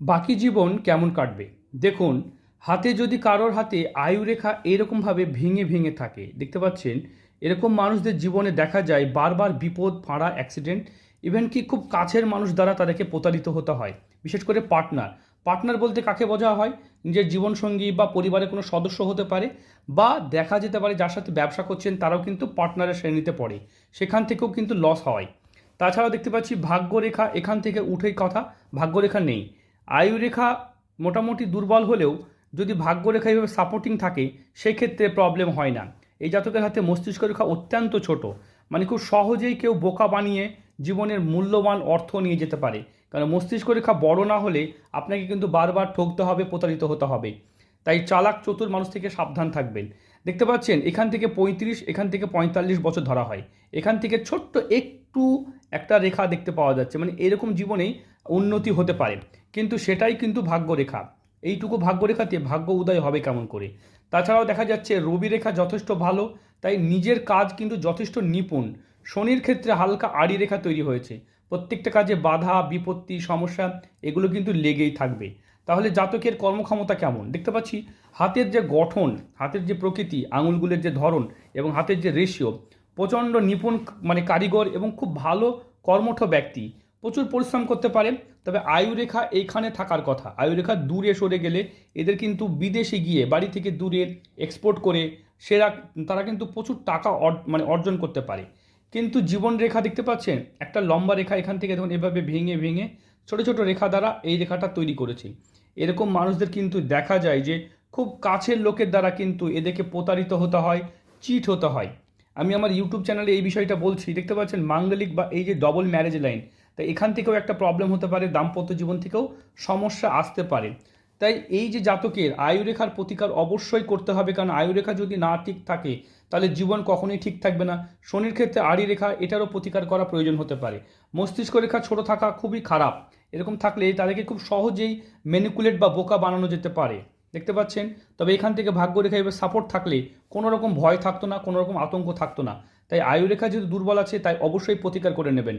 বাকি জীবন কেমন কাটবে? দেখুন, হাতে যদি কারোর হাতে আয়ুরেখা এরকমভাবে ভেঙে ভেঙে থাকে, দেখতে পাচ্ছেন? এরকম মানুষদের জীবনে দেখা যায় বারবার বিপদ, ফাঁড়া অ্যাক্সিডেন্ট ইভেন কি খুব কাছের মানুষ দ্বারা তাদেরকে প্রতারিত হতে হয়, বিশেষ করে পার্টনার পার্টনার বলতে কাকে বোঝা হয়? নিজের জীবনসঙ্গী বা পরিবারের কোনো সদস্য হতে পারে, বা দেখা যেতে পারে যার সাথে ব্যবসা করছেন, তারাও কিন্তু পার্টনারের শ্রেণীতে পড়ে, সেখান থেকেও কিন্তু লস হয়। তাছাড়াও দেখতে পাচ্ছি ভাগ্যরেখা এখান থেকে উঠেই কথা, ভাগ্যরেখা নেই। আয়ুরেখা মোটামুটি দুর্বল হলেও যদি ভাগ্যরেখা এইভাবে সাপোর্টিং থাকে, সেক্ষেত্রে প্রবলেম হয় না। এই জাতকের হাতে মস্তিষ্ক রেখা অত্যন্ত ছোট। মানে খুব সহজেই কেউ বোকা বানিয়ে জীবনের মূল্যবান অর্থ নিয়ে যেতে পারে। কারণ মস্তিষ্ক রেখা বড় না হলে আপনাকে কিন্তু বারবার ঠকতে হবে, প্রতারিত হতে হবে। তাই চালাক, চতুর মানুষ থেকে সাবধান থাকবেন। দেখতে পাচ্ছেন, এখান থেকে পঁয়ত্রিশ, এখান থেকে পঁয়তাল্লিশ বছর ধরা হয়। এখান থেকে ছোট্ট একটু একটা রেখা দেখতে পাওয়া যাচ্ছে। মানে এরকম জীবনেই উন্নতি হতে পারে। কিন্তু সেটাই কিন্তু ভাগ্যরেখা। এইটুকু ভাগ্যরেখাতে ভাগ্য উদয় হবে কেমন করে? তাছাড়াও দেখা যাচ্ছে রবি রেখা যথেষ্ট ভালো, তাই নিজের কাজ কিন্তু যথেষ্ট নিপুণ। শনির ক্ষেত্রে হালকা আড়ি রেখা তৈরি হয়েছে। প্রত্যেকটা কাজে বাধা, বিপত্তি, সমস্যা, এগুলো কিন্তু লেগেই থাকবে। তাহলে জাতকের কর্মক্ষমতা কেমন? দেখতে পাচ্ছি হাতের যে গঠন, হাতের যে প্রকৃতি, আঙুলগুলোর যে ধরন এবং হাতের যে রেশিও প্রচণ্ড নিপুণ মানে কারিগর এবং খুব ভালো কর্মঠ ব্যক্তি। প্রচুর পরিশ্রম করতে পারে, তবে আয়ুরেখা এইখানে থাকার কথা। আয়ুরেখা দূরে সরে গেলে এদের কিন্তু বিদেশে গিয়ে, বাড়ি থেকে দূরে এক্সপোর্ট করে সেরা তারা কিন্তু প্রচুর টাকা মানে অর্জন করতে পারে। কিন্তু জীবন রেখা দেখতে পাচ্ছেন? একটা লম্বা রেখা এখান থেকে দেখুন, এভাবে ভেঙে ভেঙে ছোট ছোট রেখা দ্বারা এই রেখাটা তৈরি করেছে। এরকম মানুষদের কিন্তু দেখা যায় যে, খুব কাছের লোকের দ্বারা কিন্তু এদেরকে প্রতারিত হতে হয় চিট হতে হয়। আমি আমার ইউটিউব চ্যানেলে এই বিষয়টা বলছি। দেখতে পাচ্ছেন, মাঙ্গলিক বা এই যে ডবল ম্যারেজ লাইন তাই এখান থেকেও একটা প্রবলেম হতে পারে, দাম্পত্য জীবন থেকেও সমস্যা আসতে পারে। তাই এই যে জাতকের আয়ুরেখার প্রতিকার অবশ্যই করতে হবে, কারণ আয়ুরেখা যদি না ঠিক থাকে, তাহলে জীবন কখনোই ঠিক থাকবে না। শনির ক্ষেত্রে আড়ি রেখা এটারও প্রতিকার করা প্রয়োজন হতে পারে। মস্তিষ্ক রেখা ছোট থাকা খুবই খারাপ। এরকম থাকলে তাদেরকে খুব সহজেই ম্যানিকুলেট বা বোকা বানানো যেতে পারে। দেখতে পাচ্ছেন? তবে এখান থেকে ভাগ্যরেখা এবার সাপোর্ট থাকলে কোনো রকম ভয় থাকতো না, কোনো রকম আতঙ্ক থাকতো না। তাই আয়ুরেখা যেহেতু দুর্বল আছে, তাই অবশ্যই প্রতিকার করে নেবেন।